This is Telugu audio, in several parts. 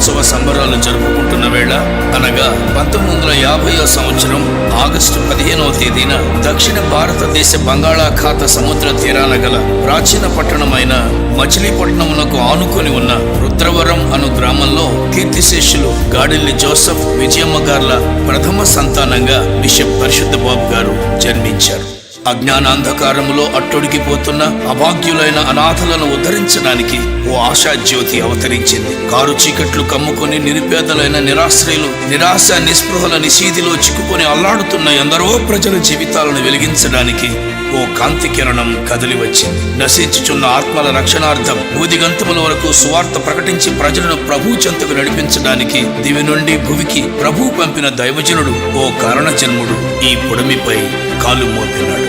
ఉత్సవ వార్షికోత్సవ సంబరాలు జరుపుకుంటున్న వేళ అనగా పంతొమ్మిది వందల యాభైవ సంవత్సరం ఆగస్టు పదిహేనవ తేదీన దక్షిణ భారతదేశ బంగాళాఖాత సముద్ర తీరాన గల ప్రాచీన పట్టణమైన మచిలీపట్నమునకు ఆనుకొని ఉన్న రుద్రవరం అను గ్రామంలో కీర్తిశేషులు గాడిల్లి జోసఫ్ విజయమ్మ గార్ల ప్రథమ సంతానంగా బిషప్ పరిశుద్ధ బాబు గారు జన్మించారు. అజ్ఞానాంధకారములో అట్టొడిగిపోతున్న అభాగ్యులైన అనాథలను ఉద్ధరించడానికి ఓ ఆశాజ్యోతి అవతరించింది. కారు చీకట్లు కమ్ముకొని నిరుపేదలైన నిరాశ్రయులు నిరాశ నిస్పృహల నిషీధిలో చిక్కుకొని అల్లాడుతున్న ఎందరో ప్రజల జీవితాలను వెలిగించడానికి ఓ కాంతి కిరణం కదిలి వచ్చింది నశించుచున్న ఆత్మల రక్షణార్థం ఊదిగంతముల వరకు సువార్త ప్రకటించి ప్రజలను ప్రభు చెంతకు నడిపించడానికి దివి నుండి భువికి ప్రభు పంపిన దైవజనుడు ఓ కారణ జన్ముడు ఈ పొడమిపై కాలు మోపినాడు.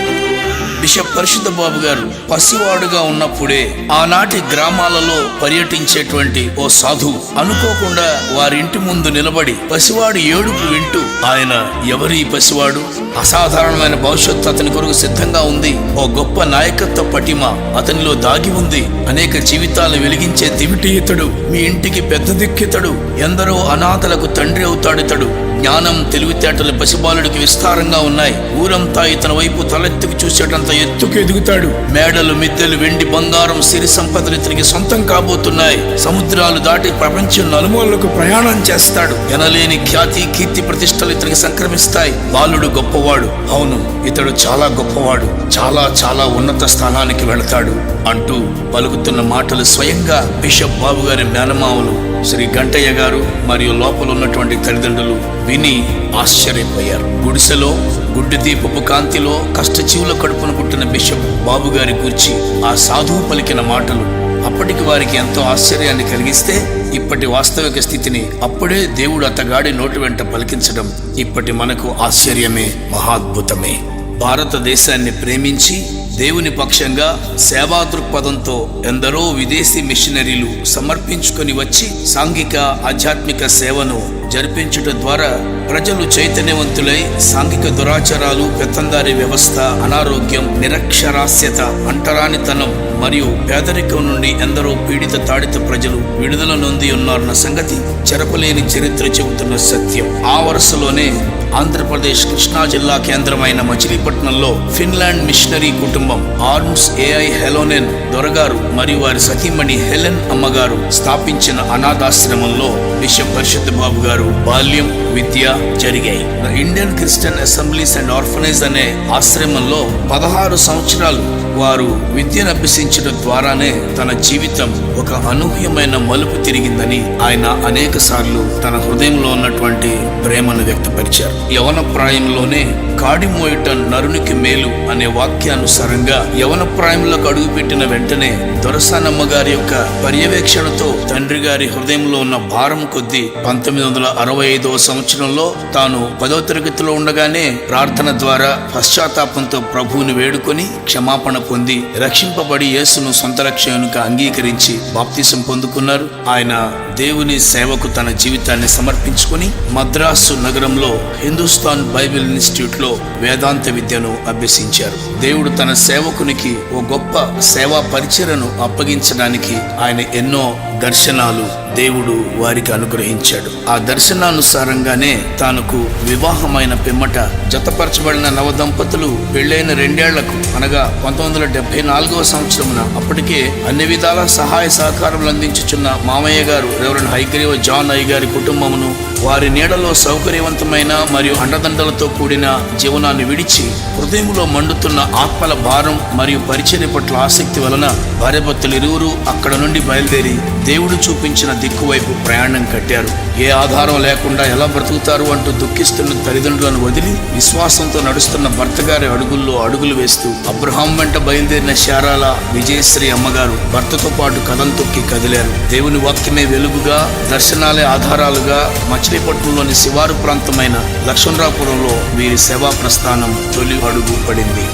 బిషప్ పరిశుద్ధ బాబు గారు పసివాడుగా ఉన్నప్పుడే ఆనాటి గ్రామాలలో పర్యటించేటువంటి ఓ సాధువు అనుకోకుండా వారింటి ముందు నిలబడి పసివాడు ఏడుపు వింటూ ఆయన ఎవరి పసివాడు? అసాధారణమైన భవిష్యత్తు అతని కొరకు సిద్ధంగా ఉంది. ఓ గొప్ప నాయకత్వ పటిమ అతనిలో దాగి ఉంది. అనేక జీవితాలను వెలిగించే దివిటి ఇతడు మీ ఇంటికి పెద్ద దిక్కితడు. ఎందరో అనాథలకు తండ్రి అవుతాడు ఇతడు జ్ఞానం తెలివితేటలు పసిబాలుడికి విస్తారంగా ఉన్నాయి. ఊరంతా ఇతని వైపు తలెత్తుకు చూసేటంత ఎత్తుకు ఎదుగుతాడు. మేడలు మిద్దెలు వెండి బంగారం సిరి సంపదలు ఇతనికి సొంతం కాబోతున్నాయి. సముద్రాలు దాటి ప్రపంచం నలుమూలకు ప్రయాణం చేస్తాడు. ఎనలేని ఖ్యాతి కీర్తి ప్రతిష్టలు ఇతనికి సంక్రమిస్తాయి. బాలుడు గొప్పవాడు. అవును ఇతడు చాలా గొప్పవాడు. చాలా చాలా ఉన్నత స్థానానికి వెళతాడు అంటూ పలుకుతున్న మాటలు స్వయంగా బిషప్ బాబు గారి మేనమామలు శ్రీ గంటయ్య గారు మరియు లోపల ఉన్నటువంటి తల్లిదండ్రులు విని ఆశ్చర్యపోయారు. గుడిసెలో గుడ్డి దీపపు కాంతిలో కష్టజీవుల కడుపున పుట్టిన బిషప్ బాబు గారి గురించి ఆ సాధువు పలికిన మాటలు అప్పటికి వారికి ఎంతో ఆశ్చర్యాన్ని కలిగిస్తే ఇప్పటి వాస్తవిక స్థితిని అప్పుడే దేవుడు అతగాడి నోటి వెంట పలికించడం ఇప్పటి మనకు ఆశ్చర్యమే మహాద్భుతమే. భారతదేశాన్ని ప్రేమించి దేవుని పక్షంగా సేవా దృక్పథంతో ఎందరో విదేశీ మిషనరీలు సమర్పించుకొని వచ్చి సాంఘిక ఆధ్యాత్మిక సేవను జరిపించుట ద్వారా ప్రజలు చైతన్యవంతులై సాంఘిక దురాచారాలు పెత్తందారి వ్యవస్థ అనారోగ్యం నిరక్షరాస్యత అంటరానితనం మరియు పేదరికం నుండి ఎందరో పీడిత తాడిత ప్రజలు విడుదల నొంది ఉన్నారన్న సంగతి చెరపలేని చరిత్ర చెబుతున్న సత్యం. ఆ వరుసలోనే ఆంధ్రప్రదేశ్ కృష్ణా జిల్లా కేంద్రమైన మచిలీపట్నంలో ఫిన్లాండ్ మిషనరీ కుటుంబం ఆర్మ్స్ ఏఐ హెలోనెన్ దొరగారు మరియు వారి సతీమణి హెలెన్ అమ్మగారు స్థాపించిన అనాథాశ్రమంలో బిషప్ పరిషత్ బాబు గారు బాల్యం విద్య జరిగాయి. Indian Christian Assemblies and Orphanage అనే ఆశ్రమంలో పదహారు సంవత్సరాలు వారు విద్యను అభ్యసించడం ద్వారానే తన జీవితం ఒక అనూహ్యమైన మలుపు తిరిగిందని ఆయన అనేక సార్లు తన హృదయంలో ఉన్నటువంటి ప్రేమను వ్యక్తపరిచారు. యవన ప్రాయంలోనే కాడి నరునికి మేలు అనే వాక్యానుసారంగా యవన ప్రాయంలోకి అడుగుపెట్టిన వెంటనే దొరసానమ్మ గారి యొక్క పర్యవేక్షణతో తండ్రి గారి హృదయంలో ఉన్న భారం కొద్దీ పంతొమ్మిది వందల అరవై ఐదవ సంవత్సరంలో తాను పదో తరగతిలో ఉండగానే ప్రార్థన ద్వారా పశ్చాత్తాపంతో ప్రభువుని వేడుకొని క్షమాపణ పొంది రక్షింపబడి యేసును సొంత రక్షణగా అంగీకరించి బాప్తిసం పొందుకున్నారు. ఆయన దేవుని సేవకు తన జీవితాన్ని సమర్పించుకొని మద్రాసు నగరంలో హిందుస్థాన్ బైబిల్ ఇన్స్టిట్యూట్లో వేదాంత విద్యను అభ్యసించారు. దేవుడు తన సేవకునికి ఓ గొప్ప సేవా పరిచయను అప్పగించడానికి ఆయన ఎన్నో దర్శనాలు దేవుడు వారికి అనుగ్రహించాడు. ఆ దర్శనానుసారంగానే తనకు వివాహమైన పిమ్మట జతపరచబడిన నవ దంపతులు పెళ్ళైన రెండేళ్ళకు అనగా పంతొమ్మిది వందల డెబ్బై నాలుగవ సంవత్సరమున అప్పటికే అన్ని విధాల సహాయ సహకారం అందించుచున్న మామయ్య గారు రెవరెండ్ హైగ్రీవ జాన్ అయ్య గారి కుటుంబమును వారి నీడలో సౌకర్యవంతమైన మరియు అండదండలతో కూడిన జీవనాన్ని విడిచి హృదయంలో మండుతున్న ఆత్మల భారం మరియు పరిచర్య పట్ల ఆసక్తి వలన భార్యభర్తలు ఇరువురు అక్కడ నుండి బయలుదేరి దేవుడు చూపించిన దిక్కువైపు ప్రయాణం కట్టారు. ఏ ఆధారం లేకుండా ఎలా బ్రతుకుతారు అంటూ దుఃఖిస్తున్న తల్లిదండ్రులను వదిలి విశ్వాసంతో నడుస్తున్న భర్త గారి అడుగుల్లో అడుగులు వేస్తూ అబ్రహాం వెంట బయలుదేరిన శారాల విజయశ్రీ అమ్మగారు భర్తతో పాటు కథం తొక్కి కదిలారు. దేవుని వాక్యమే వెలుగుగా దర్శనాలే ఆధారాలుగా మచిలీపట్నంలోని శివారు ప్రాంతమైన లక్ష్మణరాపురంలో వీరి సేవా ప్రస్థానం తొలి అడుగు పడింది.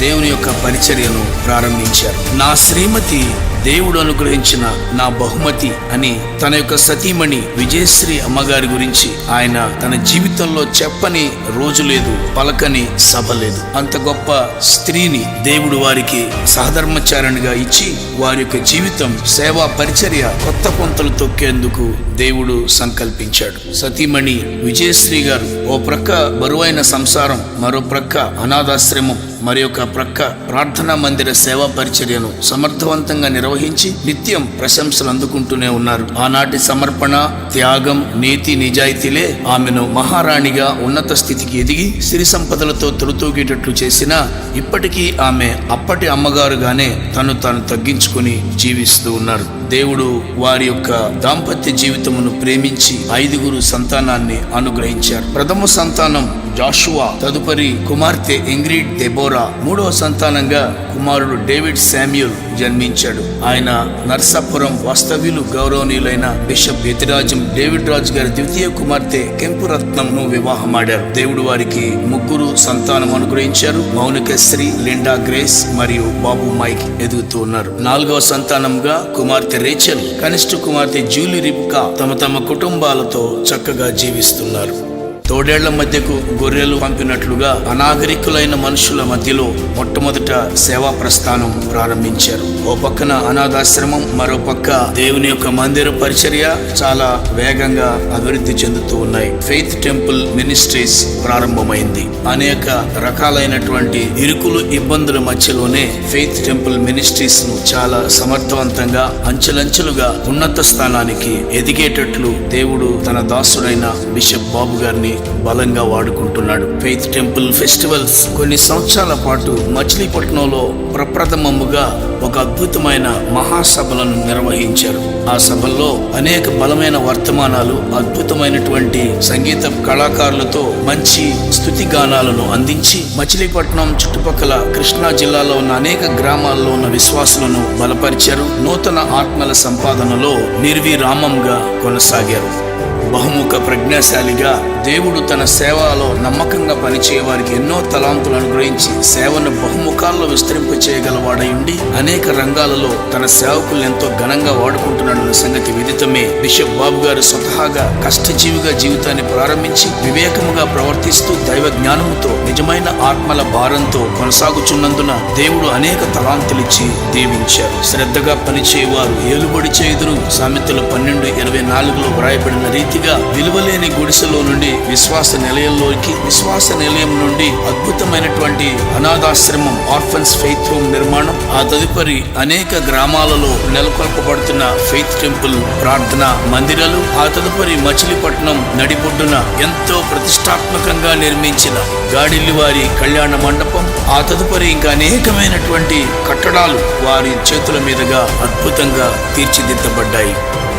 దేవుని యొక్క పరిచర్యను ప్రారంభించారు. నా శ్రీమతి దేవుడు అనుగ్రహించిన నా బహుమతి అని తన యొక్క సతీమణి విజయశ్రీ అమ్మగారి గురించి ఆయన తన జీవితంలో చెప్పని రోజు లేదు పలకని సభ లేదు. అంత గొప్ప స్త్రీని దేవుడు వారికి సహధర్మచారణిగా ఇచ్చి వారి యొక్క జీవితం సేవా పరిచర్య కొత్త పొంతలు తొక్కేందుకు దేవుడు సంకల్పించాడు. సతీమణి విజయశ్రీ గారు ఓ ప్రక్క బరువైన సంసారం మరో ప్రక్క అనాథాశ్రమం మరి ఒక ప్రక్క ప్రార్థనా మందిర సేవా పరిచర్యను సమర్థవంతంగా నిర్వహించి నిత్యం ప్రశంసలు అందుకుంటూనే ఉన్నారు. ఆనాటి సమర్పణ త్యాగం నీతి నిజాయితీలే ఆమెను మహారాణిగా ఉన్నత స్థితికి ఎదిగి సిరి సంపదలతో తొలుతూగేటట్లు చేసిన ఇప్పటికీ ఆమె అప్పటి అమ్మగారుగానే తను తాను తగ్గించుకుని జీవిస్తూ ఉన్నారు. దేవుడు వారి యొక్క దాంపత్య జీవితమును ప్రేమించి ఐదుగురు సంతానాన్ని అనుగ్రహించారు. ప్రథమ సంతానం జాషువా తదుపరి కుమార్తె ఇంగ్రిడ్ దెబోరా మూడవ సంతానంగా కుమారుడు డేవిడ్ శామ్యూల్ జన్మించాడు. ఆయన నర్సాపురం వాస్తవ్యులు గౌరవనీయులైన బిషప్ యతిరాజం డేవిడ్ రాజు గారి ద్వితీయ కుమార్తె కెంపురత్నంను వివాహమాడారు. దేవుడు వారికి ముగ్గురు సంతానం అనుగ్రహించారు. మౌనికశ్రీ లిండా గ్రేస్ మరియు బాబు మైక్ ఎదుగుతూ ఉన్నారు. నాలుగవ సంతానంగా కుమార్తె రేచల్ కనిష్ట కుమార్తె జూలి రిబ్కా తమ తమ కుటుంబాలతో చక్కగా జీవిస్తున్నారు. తోడేళ్ళ మధ్యకు గొర్రెలు పంపినట్లుగా అనాగరికులైన మనుషుల మధ్యలో మొట్టమొదట సేవా ప్రస్థానం ప్రారంభించారు. ఓ పక్కన అనాథాశ్రమం మరో పక్క దేవుని యొక్క మందిర పరిచర్య చాలా వేగంగా అభివృద్ధి చెందుతూ ఉన్నాయి. ఫెయిత్ టెంపుల్ మినిస్ట్రీస్ ప్రారంభమైంది. అనేక రకాలైనటువంటి ఇరుకులు ఇబ్బందుల మధ్యలోనే ఫెయిత్ టెంపుల్ మినిస్ట్రీస్ను చాలా సమర్థవంతంగా అంచెలంచెలుగా ఉన్నత స్థానానికి ఎదిగేటట్లు దేవుడు తన దాసుడైన బిషప్ బాబు గారిని బలంగా వాడుకుంటున్నాడు. ఫెయిత్ టెంపుల్ ఫెస్టివల్స్ కొన్ని సంవత్సరాల పాటు మచిలీపట్నంలో ప్రప్రథమముగా ఒక అద్భుతమైన మహాసభలను నిర్వహించారు. ఆ సభల్లో అనేక బలమైన వర్తమానాలు అద్భుతమైనటువంటి సంగీత కళాకారులతో మంచి స్థుతి గానాలను అందించి మచిలీపట్నం చుట్టుపక్కల కృష్ణా జిల్లాలో ఉన్న అనేక గ్రామాల్లో ఉన్న విశ్వాసులను బలపరిచారు. నూతన ఆత్మల సంపాదనలో నిర్విరామంగా కొనసాగారు. బహుముఖ ప్రజ్ఞాశాలిగా దేవుడు తన సేవలో నమ్మకంగా పనిచేయ వారికి ఎన్నో తలాంతులు అనుగ్రహించి సేవను బహుముఖాల్లో విస్తరింప చేయగలవాడై ఉండి అనేక రంగాలలో తన సేవకులను ఎంతో ఘనంగా వాడుకుంటున్నాడన్న సంగతి విదితమే. బిషప్ బాబు గారు స్వతహాగా కష్టజీవిగా జీవితాన్ని ప్రారంభించి వివేకముగా ప్రవర్తిస్తూ దైవ జ్ఞానముతో నిజమైన ఆత్మల భారంతో కొనసాగుచున్నందున దేవుడు అనేక తలాంతులిచ్చి దీవించారు. శ్రద్ధగా పనిచేయవారు ఏలుబడి చేయుదురు. సామెతలు పన్నెండు ఇరవై నాలుగులో వ్రాయబడిన రీతి రీతిగా విలువలేని గుడిసెలో నుండి విశ్వాస నిలయంలోకి విశ్వాస నిలయం నుండి అద్భుతమైనటువంటి అనాథాశ్రమం ఆర్ఫన్స్ ఫెయిత్ హోమ్ నిర్మాణం ఆ తదుపరి అనేక గ్రామాలలో నెలకొల్పబడుతున్న ఫెయిత్ టెంపుల్ ప్రార్థన మందిరాలు ఆ తదుపరి మచిలీపట్నం నడిబొడ్డున ఎంతో ప్రతిష్టాత్మకంగా నిర్మించిన గాడిల్లి వారి కళ్యాణ మండపం ఆ తదుపరి ఇంకా అనేకమైనటువంటి కట్టడాలు వారి చేతుల మీదుగా అద్భుతంగా తీర్చిదిద్దబడ్డాయి.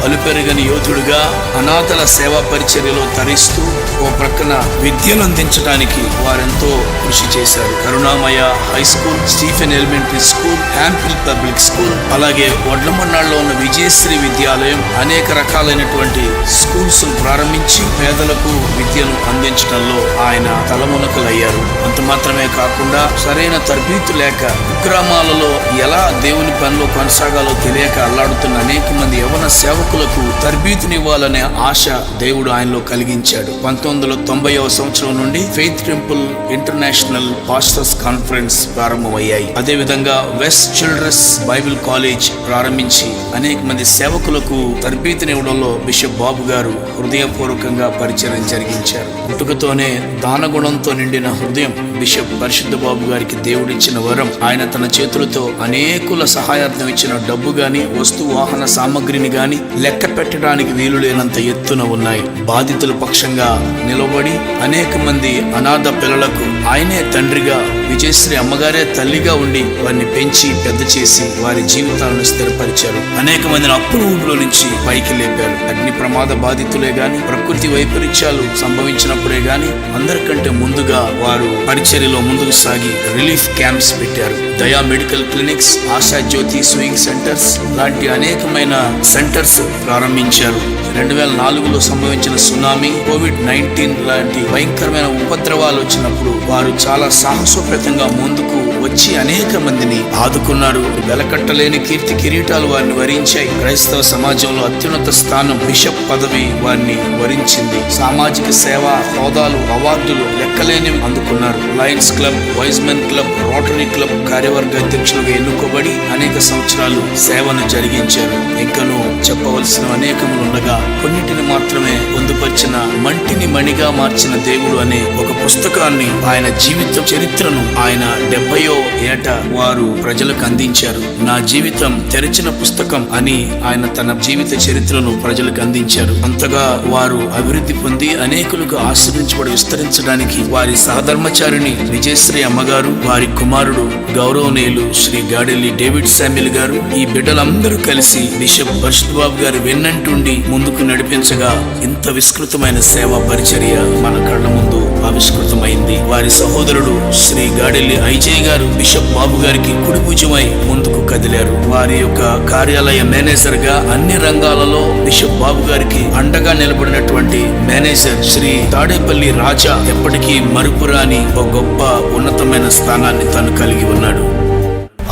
అలుపెరగని యోధుడుగా అనాథల సేవా పరిచర్యలో తరిస్తూ ఓ ప్రక్కన విద్యను అందించడానికి వారెంతో కృషి చేశారు. Karunamaya high school Stephen elementary school హ్యాంపిల్ public school అలాగే వడ్లమన్నాడులో ఉన్న విజయశ్రీ విద్యాలయం అనేక రకాలైనటువంటి స్కూల్స్ ప్రారంభించి పేదలకు విద్యను అందించడంలో ఆయన తలమునకలయ్యారు. అంత మాత్రమే కాకుండా సరైన తరబీతు లేక కుగ్రామాలలో ఎలా దేవుని పనిలో కొనసాగాలో తెలియక అల్లాడుతున్న అనేక మంది యవన సేవకులకు తర్బీతునివ్వాలనే ఆశ దేవుడు ఆయనలో కలిగించాడు. పంతొమ్మిది వందల తొంభైవ సంవత్సరం నుండి Faith Temple International Pastors Conference ప్రారంభమయ్యాయి. అదేవిధంగా వెస్ట్ చిల్డ్రన్స్ బైబిల్ కాలేజ్ ప్రారంభించి అనేక మంది సేవకులకు తర్బీతునివ్వడంలో బిషప్ బాబు గారు హృదయపూర్వకంగా పరిచయం జరిగించారు. పుట్టుకతోనే దానగుణంతో నిండిన హృదయం బిషప్ పరిశుద్ధ బాబు గారికి దేవుడిచ్చిన వరం. ఆయన తన చేతులతో అనేకుల సహాయార్థం ఇచ్చిన డబ్బు గాని వస్తు వాహన సామగ్రిని గాని లెక్క పెట్టడానికి వీలు లేనంత ఎత్తున ఉన్నాయి. బాధితుల పక్షంగా నిలబడి అనేక మంది అనాథ పిల్లలకు ఆయనే తండ్రిగా విజయశ్రీ అమ్మగారే తల్లిగా ఉండి వారిని పెంచి పెద్ద చేసి వారి జీవితాలను స్థిరపరిచారు. అనేక మందిని అప్పుల ఊపిలో నుంచి పైకి లేపారు. అగ్ని ప్రమాద బాధితులే గాని ప్రకృతి వైపరీత్యాలు సంభవించినప్పుడే గాని అందరికంటే ముందుగా వారు పరిచర్యలో ముందుకు సాగి రిలీఫ్ క్యాంప్స్ పెట్టారు. Daya medical clinics Asha Jyoti sewing centres లాంటి అనేకమైన సెంటర్స్ ప్రారంభించారు. రెండు వేల నాలుగులో సంభవించిన సునామీ కోవిడ్ నైన్టీన్ లాంటి భయంకరమైన ఉపద్రవాలు వచ్చినప్పుడు వారు చాలా సాహసోపేతంగా ముందుకు వచ్చి అనేక మందిని ఆదుకున్నారు వెలకట్టలేని కీర్తి కిరీటాలు వారిని వరించాయి. క్రైస్తవ సమాజంలో అత్యున్నత స్థానం బిషప్ పదవి వారిని వరించింది. సామాజిక సేవ హోదాలు అవార్డులు లెక్కలేనివి అందుకున్నారు. Lions Club Y's Men Club Rotary Club కార్యవర్గ అధ్యక్షులుగా ఎన్నుకోబడి అనేక సంవత్సరాలు సేవను జరిగించారు. ఇంకను చెప్పవలసిన అనేకములు ఉండగా కొన్నిటిని మాత్రమే పొందుపరిచిన మంటిని మణిగా మార్చిన దేవుడు అనే ఒక పుస్తకాన్ని ఆయన జీవిత చరిత్రను ఆయన డెబ్బయో ఏట వారు ప్రజలకు అందించారు. నా జీవితం తెరిచిన పుస్తకం అని ఆయన తన జీవిత చరిత్రను ప్రజలకు అందించారు. అంతగా వారు అభివృద్ధి పొంది అనేకులకు ఆశ్రయించబడి విస్తరించడానికి వారి సహధర్మచారిణి విజయశ్రీ అమ్మగారు వారి కుమారుడు గౌరవనీయులు శ్రీ గాడెల్లి డేవిడ్ శామ్యుల్ గారు ఈ బిడ్డలందరూ కలిసి బిషప్ పరిశుద్ధ్ బాబు వెన్నంటుండి ముందుకు నడిపించగా ఇంత విస్తృతమైన సేవా పరిచర్య మన కళ్ళ ముందు ఆవిష్కృతమైంది. వారి సహోదరుడు శ్రీ గాడెల్లి ఐజయ్ గారు బిషప్ బాబు గారికి కుడిభుజమై ముందుకు కదిలారు. వారి యొక్క కార్యాలయ మేనేజర్గా అన్ని రంగాలలో బిషప్ బాబు గారికి అండగా నిలబడినటువంటి మేనేజర్ శ్రీ తాడేపల్లి రాజా ఎప్పటికీ మరుపురాని ఒక గొప్ప ఉన్నతమైన స్థానాన్ని తను కలిగి ఉన్నాడు.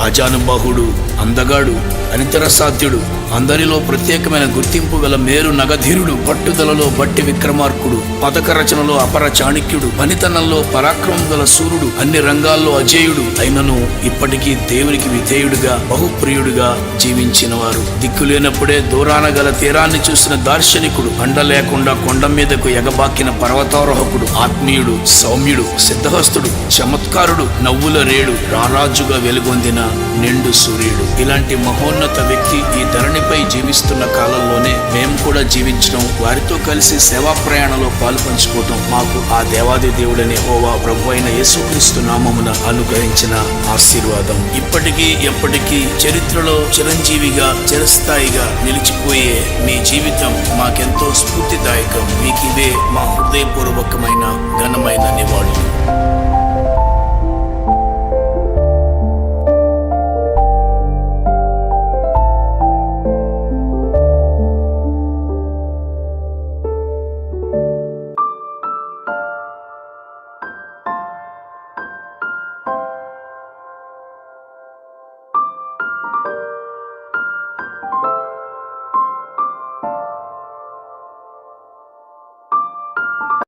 ఆజానుబాహుడు అందగాడు అనితర సాధ్యుడు అందరిలో ప్రత్యేకమైన గుర్తింపు గల మేరు నగధీరుడు పట్టుదలలో బట్టి విక్రమార్కుడు పథక రచనలో అపర చాణక్యుడు పనితనంలో పరాక్రమం గల సూర్యుడు అన్ని రంగాల్లో అజేయుడు. అయినను ఇప్పటికీ దేవునికి విధేయుడుగా బహుప్రియుడుగా జీవించిన వారు దిక్కు లేనప్పుడే దూరాన గల తీరాన్ని చూసిన దార్శనికుడు అండ లేకుండా కొండ మీదకు ఎగబాకిన పర్వతారోహకుడు ఆత్మీయుడు సౌమ్యుడు సిద్ధహస్తుడు చమత్కారుడు నవ్వుల రేడు రారాజుగా వెలుగొందిన నిండు సూర్యుడు. ఇలాంటి మహోన్నత వ్యక్తి ఈ ధరణి ధరణిపై జీవిస్తున్న కాలంలోనే మేము కూడా జీవించడం వారితో కలిసి సేవా ప్రయాణంలో పాలు పంచుకోవటం మాకు ఆ దేవాది దేవుడని ఓవా ప్రభు అయిన యేసుక్రీస్తు నామమున అనుగ్రహించిన ఆశీర్వాదం. ఇప్పటికీ ఎప్పటికీ చరిత్రలో చిరంజీవిగా చిరస్థాయిగా నిలిచిపోయే మీ జీవితం మాకెంతో స్ఫూర్తిదాయకం. మీకు ఇవే మా హృదయపూర్వకమైన ఘనమైన నివాళులు.